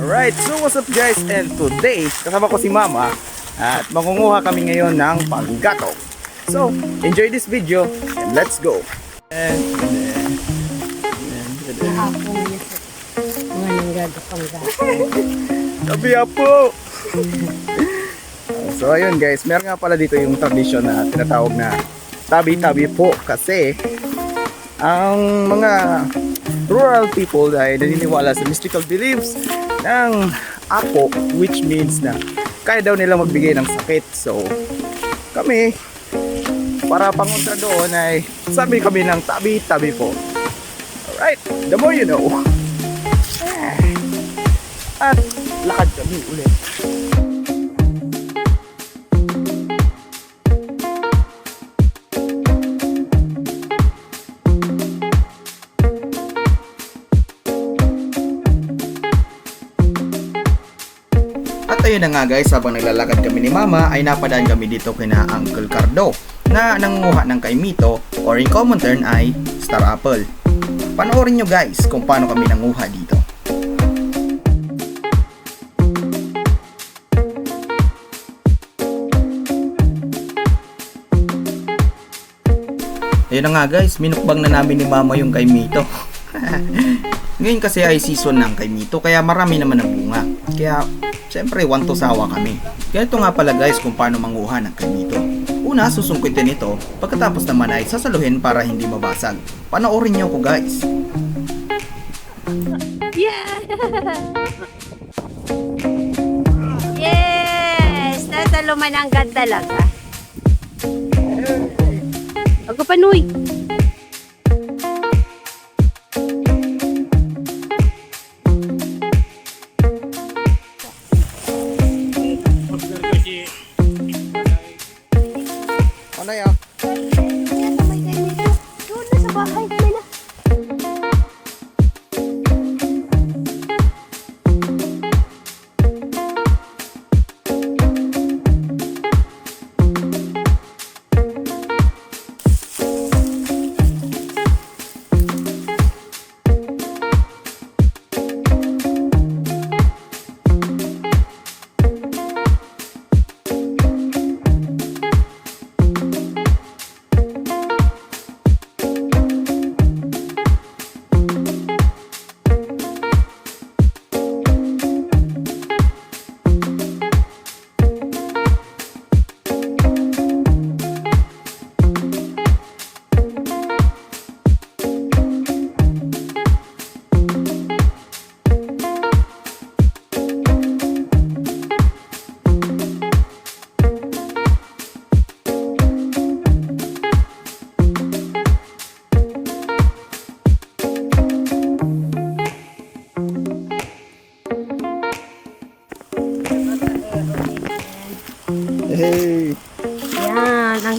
Alright, so what's up guys? And today, kasama ko si Mama at mangunguha kami ngayon ng panggatong. So, enjoy this video and let's go! And, Hapon niya sa mga nanggagapangga. Tabi po! so ayun guys, meron nga pala dito yung tradition na tinatawag na tabi-tabi po kasi ang mga rural people ay naniniwala sa mystical beliefs ng apo which means na kaya daw nila magbigay ng sakit. So kami para pangontra doon ay sabi kami ng tabi-tabi po. Alright, the more you know. At lakad kami ulit. Ayun na nga guys, habang naglalakad kami ni Mama ay napadaan kami dito kina Uncle Cardo na nangunguha ng kaimito or in common term ay star apple. Panoorin nyo guys kung paano kami nanguha dito. Ayun na nga guys, minukbang na namin ni Mama yung kaimito. Ngayon kasi ay season ng kaimito kaya marami naman ang bunga. Kaya syempre one to sawa kami. Ganito nga pala guys kung paano manguha ng kaimito. Una, susungkitin ito, pagkatapos naman ay sasaluhin para hindi mabasag. Panoorin niyo ko guys. Yeah! yes! Nasa lumananggan talaga. Ako panuy. Ano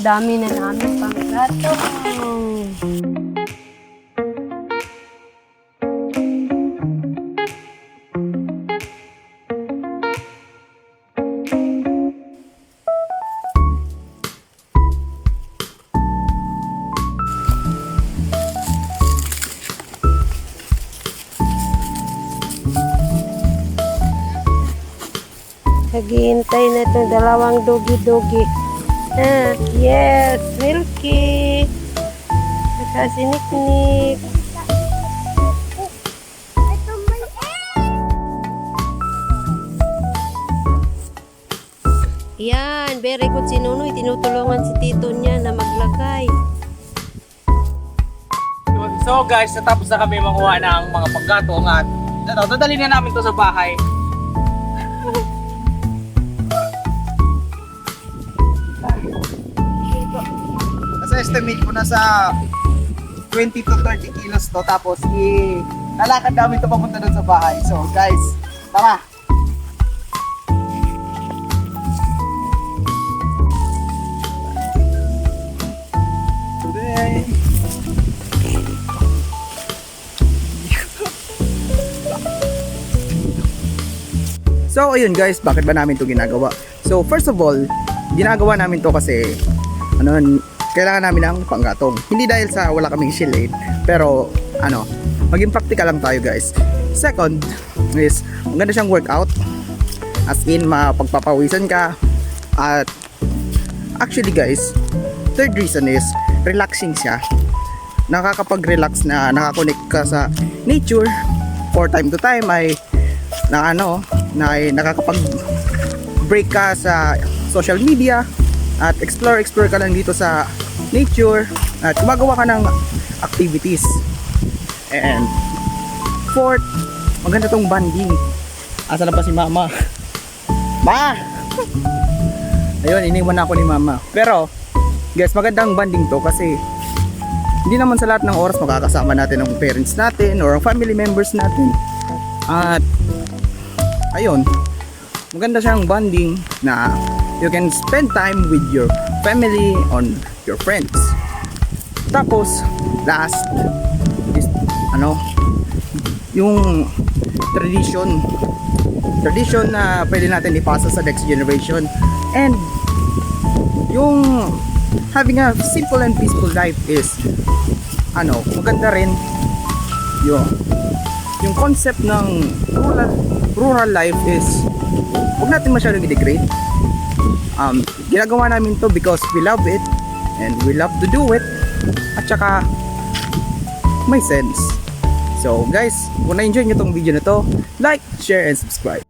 dami na namin panggatong. Naghihintay na itong dalawang dogi-dogi. Ah, yes, Milky. Saka si Nick-Nick. Yan, very good si Nunoy. Tinutulungan si Tito niya na maglagay. Yun. So guys, natapos na kami makuha ng mga paggatong at dadali na namin to sa bahay. Estimate ko na sa 20 to 30 kilos to tapos i lalakad namin to papunta doon sa bahay. So guys, tara! Today. So ayun guys, bakit ba namin to ginagawa? So first of all, ginagawa namin to kasi ano, kailangan namin ng panggatong. Hindi dahil sa wala kaming shilling, pero ano, maging practical lang tayo guys. Second is maganda siyang workout. As in, mapagpapawisan ka. At actually guys, third reason is relaxing siya. Nakakapag-relax na nakakonect ka sa nature for time to time ay na ano, na ay nakakapag break ka sa social media at explore explore ka lang dito sa nature at gumagawa ka ng activities. And fourth, maganda tong banding. Asa na ba si mama? Ma! Ayun, iniwan ako ni mama. Pero, guys, magandang banding to kasi hindi naman sa lahat ng oras makakasama natin ang parents natin or ang family members natin. At, ayun, maganda siyang bonding na you can spend time with your family on your friends. Tapos, last is, ano, yung tradition. Tradition na pwede natin ipasa sa next generation. And yung having a simple and peaceful life is ano maganda rin yung yung concept ng rural rural life is huwag natin masyadong i-degrade um, ginagawa namin to because we love it and we love to do it. At saka may sense. So guys kung na-enjoy nyo tong video na to like, share, and subscribe